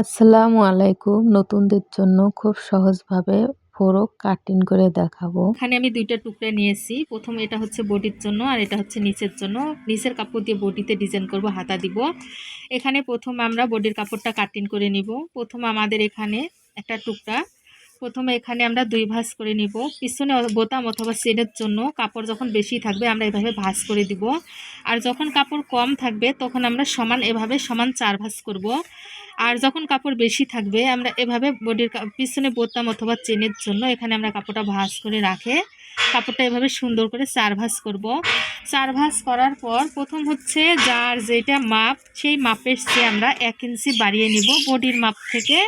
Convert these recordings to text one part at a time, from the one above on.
আসসালামু আলাইকুম। নতুনদের জন্য খুব সহজভাবে ফোরক কাটিং করে দেখাবো। এখানে আমি দুইটা টুকরা নিয়েছি। প্রথম এটা হচ্ছে বডির জন্য আর এটা হচ্ছে নিচের জন্য। নিচের কাপড় দিয়ে বডিতে ডিজাইন করব, হাতা দিব। এখানে প্রথম আমরা বডির কাপড়টা কাটিং করে নিব। প্রথম আমাদের এখানে একটা টুকরা প্রথমে এখানে আমরা দুই ভাঁজ করে নিব। পিছনে বোতাম অথবা সেনের জন্য কাপড় যখন বেশি থাকবে আমরা এভাবে ভাঁজ করে দিব। আর যখন কাপড় কম থাকবে তখন আমরা সমান এভাবে সমান চার ভাঁজ করব। আর যখন কাপড় বেশি থাকবে আমরা এভাবে বডির পিছনে বোতাম অথবা চেনের জন্য এখানে আমরা কাপড়টা ভাঁজ করে রাখে। কাপড়টা এভাবে সুন্দর করে চার ভাঁজ করব। চার ভাঁজ করার পর প্রথম হচ্ছে যার যেটা মাপ সেই মাপের চেয়ে আমরা এক ইঞ্চি বাড়িয়ে নিব বডির মাপ থেকে।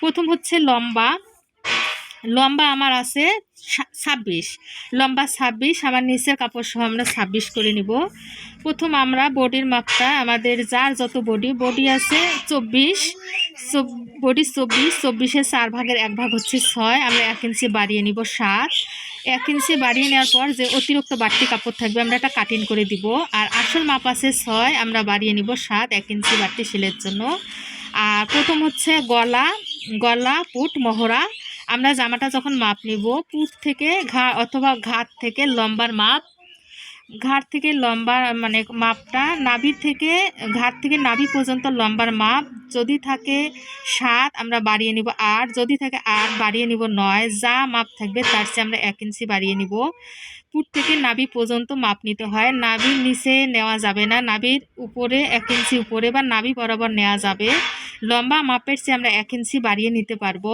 প্রথম হচ্ছে লম্বা। লম্বা আমার আছে ছাব্বিশ। লম্বা ছাব্বিশ, আমার নিচের কাপড় সহ আমরা ছাব্বিশ করে নিব। প্রথম আমরা বডির মাপটা, আমাদের যার যত বডি বডি আছে চব্বিশ বডি চব্বিশ, চব্বিশের চার ভাগের এক ভাগ হচ্ছে ছয়, আমরা এক ইঞ্চি বাড়িয়ে নিব সাত। এক ইঞ্চি বাড়িয়ে নেওয়ার পর যে অতিরিক্ত বাড়তি কাপড় থাকবে, আমরা এটা কাটিং করে দিব। আর আসল মাপ আছে ছয়, আমরা বাড়িয়ে নিব সাত, এক ইঞ্চি বাড়তি সেলের জন্য। আর প্রথম হচ্ছে গলা গলা, পুট, মহড়া। আমরা জামাটা যখন মাপ নিব পুট থেকে ঘা অথবা ঘাট থেকে লম্বার মাপ, ঘাট থেকে লম্বা মানে মাপটা নাভি থেকে, ঘাট থেকে নাভি পর্যন্ত লম্বার মাপ, যদি থাকে সাত আমরা বাড়িয়ে নিব আট, যদি থাকে আট বাড়িয়ে নিব নয়, যা মাপ থাকবে তার চেয়ে আমরা এক ইঞ্চি বাড়িয়ে নিব। পুট থেকে নাভি পর্যন্ত মাপ নিতে হয়, নাভির নিচে নেওয়া যাবে না, নাভির উপরে এক ইঞ্চি উপরে বা নাভি বরাবর নেওয়া যাবে। লম্বা মাপের চেয়ে আমরা এক ইঞ্চি বাড়িয়ে নিতে পারব।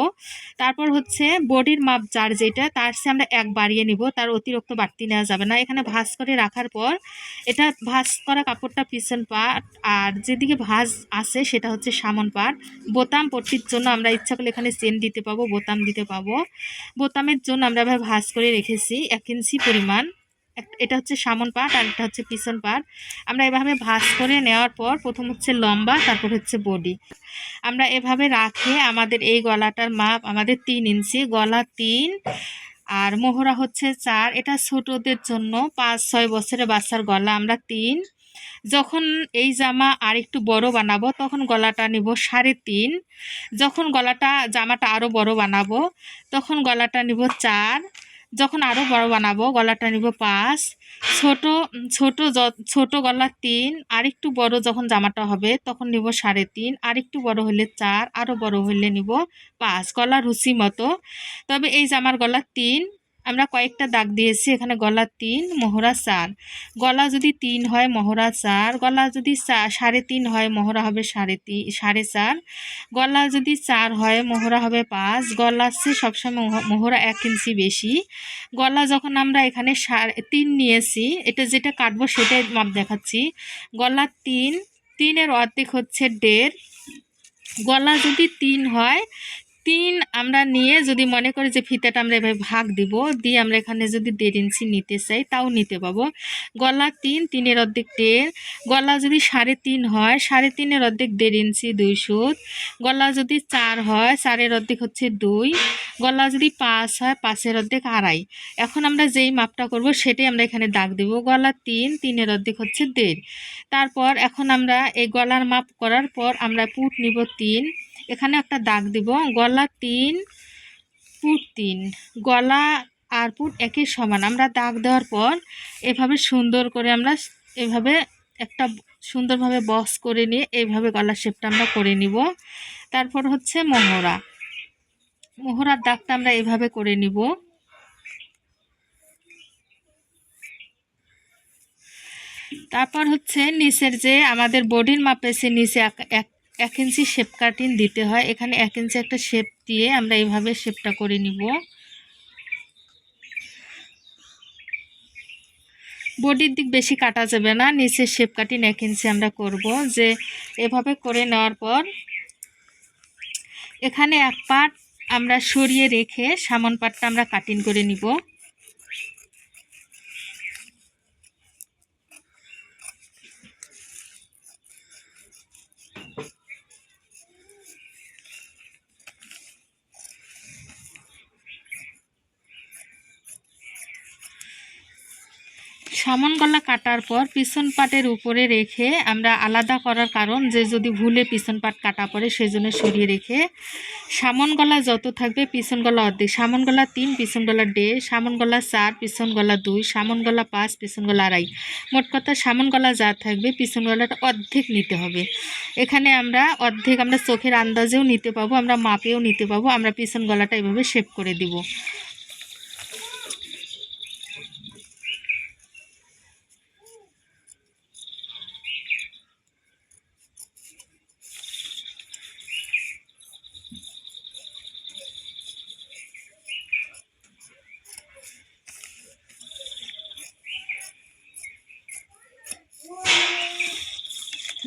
তারপর হচ্ছে বডির মাপ যার যেটা, তার চেয়ে আমরা এক বাড়িয়ে নিব। তার অতিরিক্ত বাড়তি নেওয়া যাবে না। এখানে ভাঁজ করে রাখার পর, এটা ভাঁজ করা কাপড়টা পিছন পাট, আর যেদিকে ভাঁজ আছে সেটা হচ্ছে সামন পাট। বোতাম পট্টির জন্য আমরা ইচ্ছা করলে এখানে চেন দিতে পাবো, বোতাম দিতে পাবো। বোতামের জন্য আমরা ভাঁজ করে রেখেছি, এক ইঞ্চি পরিমাণ। এটা হচ্ছে সামন পাট আর এটা হচ্ছে পিছন পাট। আমরা এভাবে ভাঁজ করে নেওয়ার পর প্রথম হচ্ছে লম্বা, তারপর হচ্ছে বডি। আমরা এভাবে রাখে আমাদের এই গলাটার মাপ আমাদের তিন ইঞ্চি, গলা তিন আর মোহরা হচ্ছে চার। এটা ছোটদের জন্য পাঁচ, ছয় বছরের বাচ্চার গলা, আমরা তিন। যখন এই জামা আর একটু বড় বানাবো, তখন গলাটা নিব সাড়ে তিন। যখন গলাটা, জামাটা আরও বড় বানাবো, তখন গলাটা নিব চার। যখন আরও বড় বানাবো, গলাটা নিব পাঁচ। ছোট ছোট ছোট গলা তিন, আরেকটু বড় যখন জামাটা হবে তখন নিব সাড়ে তিন, আরেকটু বড় হলে চার আরও বড় হলে নিব পাঁচ। গলা রুচি মতো। তবে এই জামার গলা তিন আমরা কয়েকটা দাগ দিয়েছি, এখানে গলা তিন, মোহরা চার। গলা যদি তিন হয়, মোহরা চার। গলা যদি সাড়ে তিন হয়, মোহরা হবে সাড়ে তিন সাড়ে চার। গলা যদি চার হয়, মোহরা হবে পাঁচ। গলা সে সবসময় মোহরা এক ইঞ্চি বেশি। গলা যখন আমরা এখানে সাড়ে তিন নিয়েছি, এটা যেটা কাটবো সেটাই মাপ দেখাচ্ছি। গলা তিন, তিনের অর্ধেক হচ্ছে দেড়। গলা যদি তিন হয় তিন আমরা নিয়ে যদি মনে করি যে ফিতাটা আমরা এভাবে ভাগ দিব, দিয়ে আমরা এখানে যদি দেড় ইঞ্চি নিতে চাই তাও নিতে পাবো। গলা তিন, তিনের অর্ধেক দেড়, গলা যদি সাড়ে তিন হয়, সাড়ে তিনের অর্ধেক দেড় ইঞ্চি দুই সুত, গলা যদি চার হয়, চারের অর্ধেক হচ্ছে দুই, গলা যদি পাঁচ হয়, পাঁচের অর্ধেক আড়াই। এখন আমরা যেই মাপটা করব সেটাই আমরা এখানে দাগ দেব। গলা তিন, তিনের অর্ধেক হচ্ছে দেড়। তারপর এখন আমরা এই গলার মাপ করার পর আমরা পুট নিব তিন এখানে একটা দাগ দিব। গলা তিন পুট তিন। গলা আর পুট একই সমান। আমরা দাগ দেওয়ার পর এভাবে সুন্দর করে আমরা এভাবে একটা সুন্দরভাবে বক্স করে নিয়ে এইভাবে গলার শেপটা আমরা করে নিব। তারপর হচ্ছে মোহরা। মোহরার দাগটা আমরা এভাবে করে নিব। তারপর হচ্ছে নিচের যে আমাদের বডির মাপে সে নিচে এক এক ইঞ্চি শেপ কাটিং দিতে হয়। এখানে এক ইঞ্চি একটা শেপ দিয়ে আমরা এইভাবে শেপটা করে নিব। বডির দিক বেশি কাটা যাবে না, নিচে শেপ কাটিং এক ইঞ্চি আমরা করব। যে এভাবে করে নেওয়ার পর এখানে এক পাট আমরা সরিয়ে রেখে সামন পাটটা আমরা কাটিং করে নিব। সামন গলা কাটার পর পিছন পাটের উপরে রেখে আমরা আলাদা করার কারণ যে যদি ভুলে পিছন পাট কাটা পড়ে, সেজন্য সরিয়ে রেখে সামন গলা যত থাকবে পিছন গলা অর্ধেক। সামন গলা তিন, পিছন গলা দেড়, সামন গলা চার, পিছন গলা দুই, সামন গলা পাঁচ, পিছন গলা আড়াই। মোট কথা সামন গলা যা থাকবে পিছন গলাটা অর্ধেক নিতে হবে। এখানে আমরা অর্ধেক আমরা চোখের আন্দাজেও নিতে পাবো, আমরা মাপেও নিতে পাবো, আমরা পিছন গলাটা এভাবে শেপ করে দিব।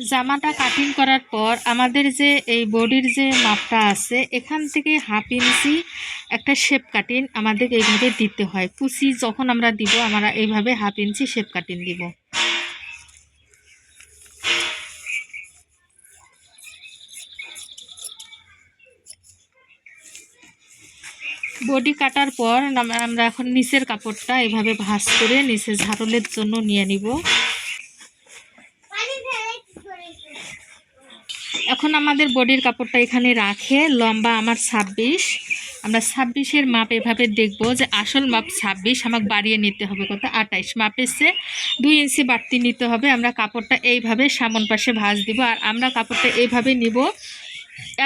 জামাটা কাটিং করার পর আমাদের যে এই বডির যে মাপটা আছে, এখান থেকে হাফ ইঞ্চি একটা শেপ কাটিং আমাদের এইভাবে দিতে হয়। কুচি যখন আমরা দিব, আমরা এইভাবে হাফ ইঞ্চি শেপ কাটিং দিব। বডি কাটার পর আমরা এখন নিচের কাপড়টা এভাবে ভাঁজ করে নিচে ঝাড়লের জন্য নিয়ে নিব। এখন আমাদের বডির কাপড়টা এখানে রাখে, লম্বা আমার ছাব্বিশ। আমরা ছাব্বিশের মাপ এভাবে দেখব যে আসল মাপ ছাব্বিশ, আমাকে বাড়িয়ে নিতে হবে কত? আঠাইশ মাপের চেয়ে দুই ইঞ্চি বাড়তি নিতে হবে, আমরা কাপড়টা এইভাবে সামন পাশে ভাঁজ দিব। আর আমরা কাপড়টা এইভাবে নিব,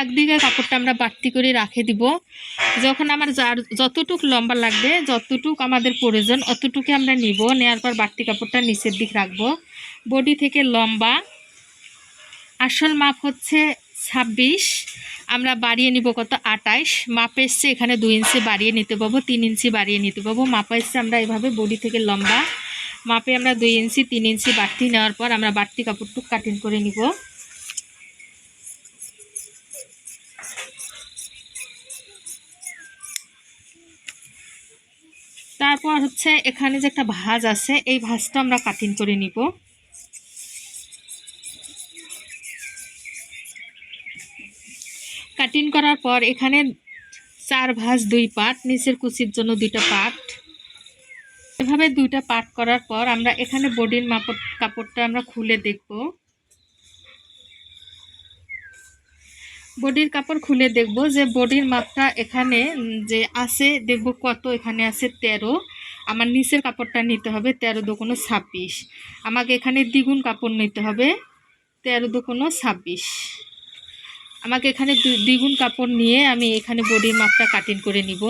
একদিকে কাপড়টা আমরা বাড়তি করে রাখে দিব। যখন আমার যার যতটুক লম্বা লাগবে, যতটুক আমাদের প্রয়োজন অতটুকু আমরা নিব। নেওয়ার পর বাড়তি কাপড়টা নিচের দিক রাখব। বডি থেকে লম্বা আসল মাপ হচ্ছে ছাব্বিশ। আমরা বাড়িয়ে নিব কত? আটাইশ। মাপ এসছে এখানে দুই ইঞ্চি বাড়িয়ে নিতে পাবো, তিন ইঞ্চি বাড়িয়ে নিতে পাবো। মাপ এসছে আমরা এভাবে বডি থেকে লম্বা। মাপে আমরা দুই ইঞ্চি, তিন ইঞ্চি বাড়তি নেওয়ার পর আমরা বাড়তি কাপড়টুক কাটিং করে নিব। তারপর হচ্ছে এখানে যে একটা ভাঁজ আছে, এই ভাঁজটা আমরা কাটিং করে নিব। কাটিং করার পর এখানে চার ভাঁজ দুই পাট, নিচের কুচির জন্য দুইটা পাট। এভাবে দুইটা পাট করার পর আমরা এখানে বডির মাপট, কাপড়টা আমরা খুলে দেখব। বডির কাপড় খুলে দেখব যে বডির মাপটা এখানে, যে আছে, দেখব কত, এখানে আছে তেরো। আমার নিচের কাপড়টা নিতে হবে তেরো দুকোনো ছাব্বিশ। আমাকে এখানে দ্বিগুণ কাপড় নিতে হবে তেরো দুকোনো ছাব্বিশ। আমাকে এখানে দ্বিগুণ কাপড় নিয়ে আমি এখানে বডির মাপটা কাটিং করে নিব।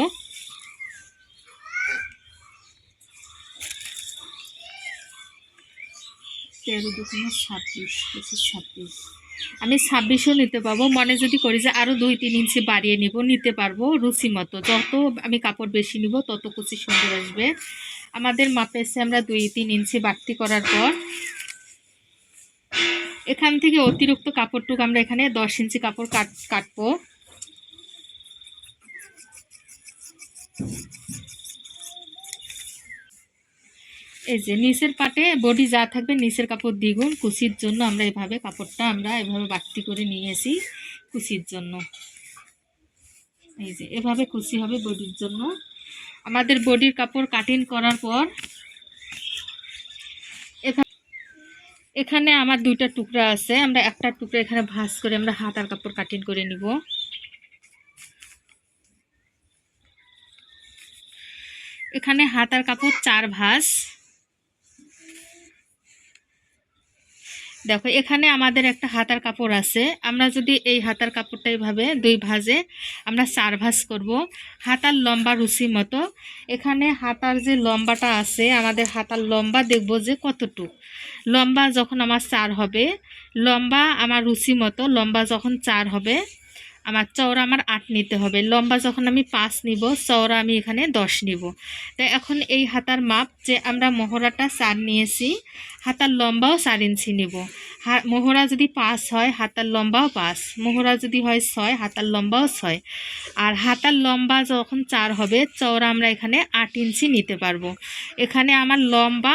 তেরো দুগুণে ছাব্বিশ ছাব্বিশ। আমি ছাব্বিশও নিতে পারব। মনে যদি করি যে আরও দুই তিন ইঞ্চি বাড়িয়ে নিব, নিতে পারব রুচি মতো। যত আমি কাপড় বেশি নিব, তত কুচি সুন্দর আসবে। আমাদের মাপে এসে আমরা দুই তিন ইঞ্চি বাড়তি করার পর এখান থেকে অতিরিক্ত কাপড়টুকু আমরা এখানে দশ ইঞ্চি কাপড় কাট, কাটবো। এই যে নিচের পাটে বডি যা থাকবে নিচের কাপড় দ্বিগুণ কুচির জন্য আমরা এভাবে কাপড়টা আমরা এভাবে বাড়তি করে নিয়েছি কুচির জন্য। এই যে এভাবে কুচি হবে বডির জন্য। আমাদের বডির কাপড় কাটিং করার পর এখানে আমার দুইটা টুকরা আছে। আমরা একটা টুকরা এখানে ভাঁজ করে আমরা হাত আর কাপড় কাটিং করে নিব। এখানে হাত আর কাপড় চার ভাঁজ। দেখো, এখানে আমাদের একটা হাতার কাপড় আছে। আমরা যদি এই হাতার কাপড়টা এইভাবে দুই ভাজে আমরা চার ভাঁজ করব। হাতার লম্বা রুচি মতো। এখানে হাতার যে লম্বাটা আছে, আমাদের হাতার লম্বা দেখব যে কতটুক। লম্বা যখন আমার চার হবে, লম্বা আমার রুচি মতো, লম্বা যখন চার হবে, আমার চওড়া আমার আট নিতে হবে। লম্বা যখন আমি পাঁচ নিব, চওড়া আমি এখানে দশ নিব। তাই এখন এই হাতার মাপ যে আমরা মহড়াটা চার নিয়েছি হাতার লম্বাও চার ইঞ্চি নেব। মোহরা যদি পাঁচ হয়, হাতার লম্বাও পাঁচ। মোহরা যদি হয় ছয়, হাতার লম্বাও ছয়। আর হাতার লম্বা যখন চার হবে, চওড়া আমরা এখানে আট ইঞ্চি নিতে পারব। এখানে আমার লম্বা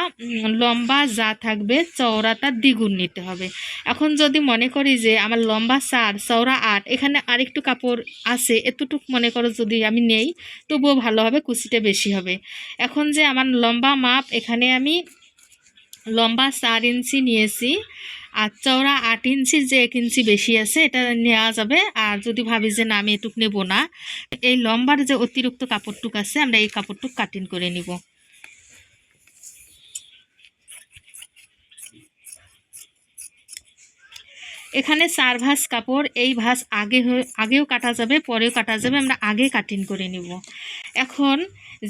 লম্বা যা থাকবে, চওড়াটা দ্বিগুণ নিতে হবে। এখন যদি মনে করি যে আমার লম্বা চার, চওড়া আট, এখানে আরেকটু কাপড় আছে, এতটুক মনে করো যদি আমি নেই, তবুও ভালো হবে, কুচিটা বেশি হবে। এখন যে আমার লম্বা মাপ, এখানে আমি লম্বা চার ইঞ্চি নিয়েছি আর চওড়া আট ইঞ্চির যে এক ইঞ্চি বেশি আছে, এটা নেওয়া যাবে। আর যদি ভাবি যে না, আমি এটুক নেব না, এই লম্বার যে অতিরিক্ত কাপড়টুক আছে, আমরা এই কাপড়টুক কাটিং করে নিব। এখানে চার ভাঁজ কাপড়, এই ভাঁজ আগে আগেও কাটা যাবে, পরেও কাটা যাবে, আমরা আগে কাটিং করে নিব। এখন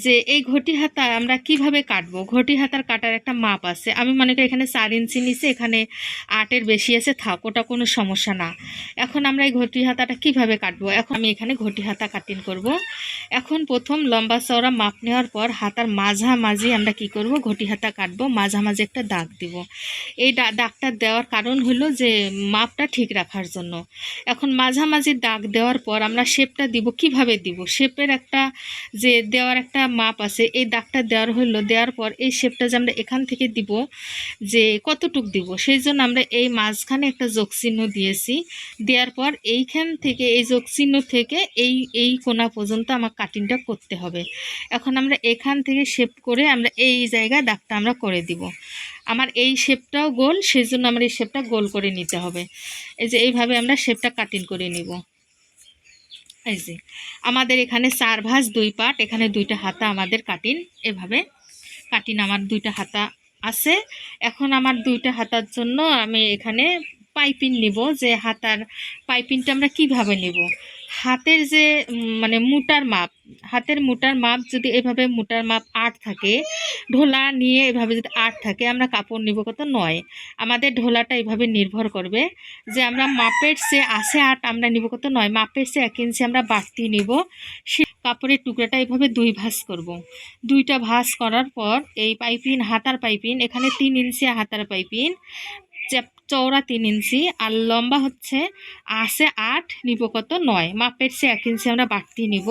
যে এই ঘটি হাতা আমরা কীভাবে কাটবো? ঘটি হাতার কাটার একটা মাপ আছে। আমি মনে করি এখানে চার ইঞ্চি নিচে, এখানে আটের বেশি আছে, থাক, ওটা কোনো সমস্যা না। এখন আমরা এই ঘটি হাতাটা কীভাবে কাটবো? এখন আমি এখানে ঘটি হাতা কাটিং করব। এখন প্রথম লম্বা চওড়া মাপ নেওয়ার পর হাতার মাঝামাঝি আমরা কি করব? ঘটি হাতা কাটবো, মাঝামাঝি একটা দাগ দিব। এই দাগটা দেওয়ার কারণ হলো যে মাপটা ঠিক রাখার জন্য। এখন মাঝামাঝি দাগ দেওয়ার পর আমরা শেপটা দিব, কীভাবে দিব? শেপের একটা যে দেওয়ার একটা মাপ আছে, এই দাগটা দেওয়ার হলো দেওয়ার পর এই শেপটা যে আমরা এখান থেকে দিব, যে কতটুক দিব, সেই জন্য আমরা এই মাঝখানে একটা যোগ চিহ্ন দিয়েছি। দেওয়ার পর এইখান থেকে, এই যোগ চিহ্ন থেকে এই এই কোনা পর্যন্ত আমার কাটিংটা করতে হবে। এখন আমরা এখান থেকে শেপ করে আমরা এই জায়গায় দাগটা আমরা করে দিব। আমার এই শেপটাও গোল সেই জন্য আমার এই শেপটা গোল করে নিতে হবে। এই যে এইভাবে আমরা শেপটা কাটিং করে নিব। এই যে, আমাদের এখানে চার ভাঁজ, দুই পাট, এখানে দুইটা হাতা আমাদের কাটিন এভাবে কাটিন আমার দুইটা হাতা আছে। এখন আমার দুইটা হাতার জন্য আমি এখানে পাইপিং নিব, যে হাতার পাইপিংটা আমরা কীভাবে নিব? হাতের যে মানে মোটার মাপ, হাতের মোটার মাপ যদি এভাবে মোটার মাপ আট থাকে, ঢোলা নিয়ে এভাবে যদি আট থাকে, আমরা কাপড় নিব কত নয় আমাদের ঢোলাটা এভাবে নির্ভর করবে যে আমরা মাপের সে আসে আট, আমরা নিব কত নয় মাপের সে এক ইঞ্চি আমরা বাড়তি নিব, সে কাপড়ের টুকরাটা এভাবে দুই ভাঁজ করব। দুইটা ভাঁজ করার পর এই পাইপিন হাতার পাইপিন এখানে তিন ইঞ্চি হাতার পাইপিন চওড়া তিন ইঞ্চি আর লম্বা হচ্ছে আসে আট, নিব কত নয়। মাপের সে এক ইঞ্চি আমরা বাড়তি নিব।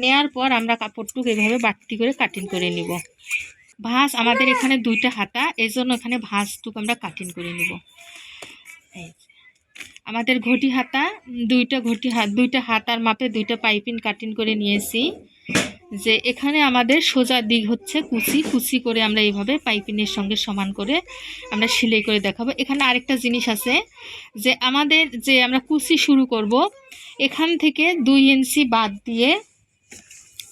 নেয়ার পর আমরা কাপড়টুক এভাবে বাড়তি করে কাটিং করে নিব। ভাঁজ, আমাদের এখানে দুইটা হাতা এই জন্য এখানে ভাঁজটুকু আমরা কাটিং করে নিব। আমাদের ঘটি হাতা, দুইটা ঘটি হাত, দুইটা হাতার মাপে দুইটা পাইপিং কাটিং করে নিয়েছি। যে এখানে আমাদের সোজা দিক হচ্ছে কুচি। কুচি করে আমরা এইভাবে পাইপিনের সঙ্গে সমান করে আমরা সেলাই করে দেখাবো। এখানে আরেকটা জিনিস আছে যে আমাদের যে আমরা কুচি শুরু করব, এখান থেকে দুই ইঞ্চি বাদ দিয়ে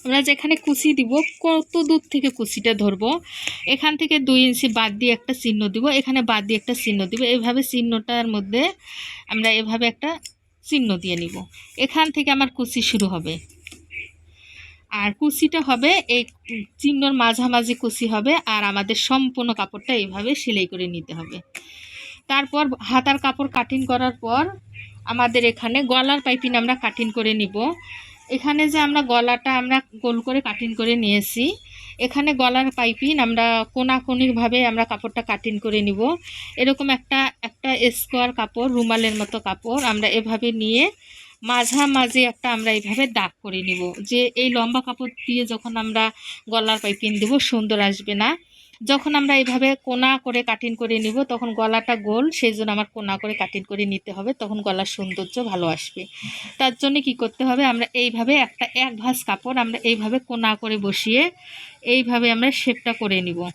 আমরা যেখানে কুচি দিব, কত দূর থেকে কুচিটা ধরবো, এখান থেকে দুই ইঞ্চি বাদ দিয়ে একটা চিহ্ন দিব, এখানে বাদ দিয়ে একটা চিহ্ন দিব। এভাবে চিহ্নটার মধ্যে আমরা এভাবে একটা চিহ্ন দিয়ে নিব। এখান থেকে আমার কুচি শুরু হবে। আর কুচিটা হবে এই চিহ্নর মাঝামাঝি কুচি হবে, আর আমাদের সম্পূর্ণ কাপড়টা এইভাবে সেলাই করে নিতে হবে। তারপর হাতার কাপড় কাটিং করার পর আমাদের এখানে গলার পাইপিং আমরা কাটিং করে নিব। এখানে যে আমরা গলাটা আমরা গোল করে কাটিং করে নিয়েছি, এখানে গলার পাইপিং আমরা কোনাকুনিভাবে আমরা কাপড়টা কাটিং করে নিব। এরকম একটা একটা স্কোয়ার কাপড়, রুমালের মতো কাপড় আমরা এভাবে নিয়ে মাঝামাঝি একটা আমরা এইভাবে দাগ করে নিব। যে এই লম্বা কাপড় দিয়ে যখন আমরা গলার পাইপিং দেব, সুন্দর আসবে না। যখন আমরা এইভাবে কোনা করে কাটিং করে নিব, তখন গলাটা গোল, সেই জন্য আমার কোনা করে কাটিং করে নিতে হবে, তখন গলার সৌন্দর্য ভালো আসবে। তার জন্য কি করতে হবে, আমরা এইভাবে একটা এক ভাঁজ কাপড় আমরা এইভাবে কোনা করে বসিয়ে, এইভাবে আমরা শেপটা করে নিব।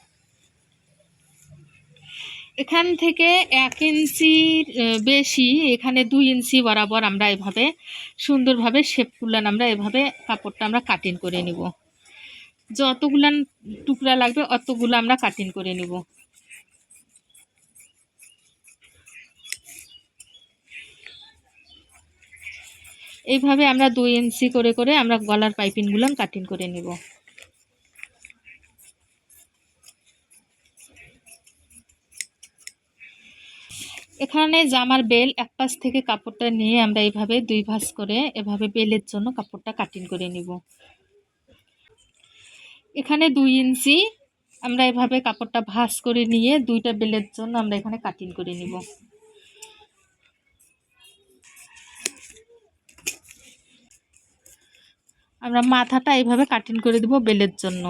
এখান থেকে এক ইঞ্চির বেশি, এখানে দুই ইঞ্চি বরাবর আমরা এভাবে সুন্দরভাবে শেপগুলান আমরা এভাবে কাপড়টা আমরা কাটিং করে নিব। যতগুলান টুকরা লাগবে অতগুলো আমরা কাটিং করে নিব। এইভাবে আমরা দুই ইঞ্চি করে করে আমরা গলার পাইপিংগুলো কাটিং করে নিব। এখানে জামার বেল এক পাশ থেকে কাপড়টা নিয়ে আমরা এইভাবে দুই ভাঁজ করে এভাবে বেলের জন্য কাপড়টা কাটিং করে নিব। এখানে দুই ইঞ্চি আমরা এভাবে কাপড়টা ভাঁজ করে নিয়ে দুইটা বেলের জন্য আমরা এখানে কাটিং করে নিব। আমরা মাথাটা এইভাবে কাটিং করে দিব বেলের জন্য।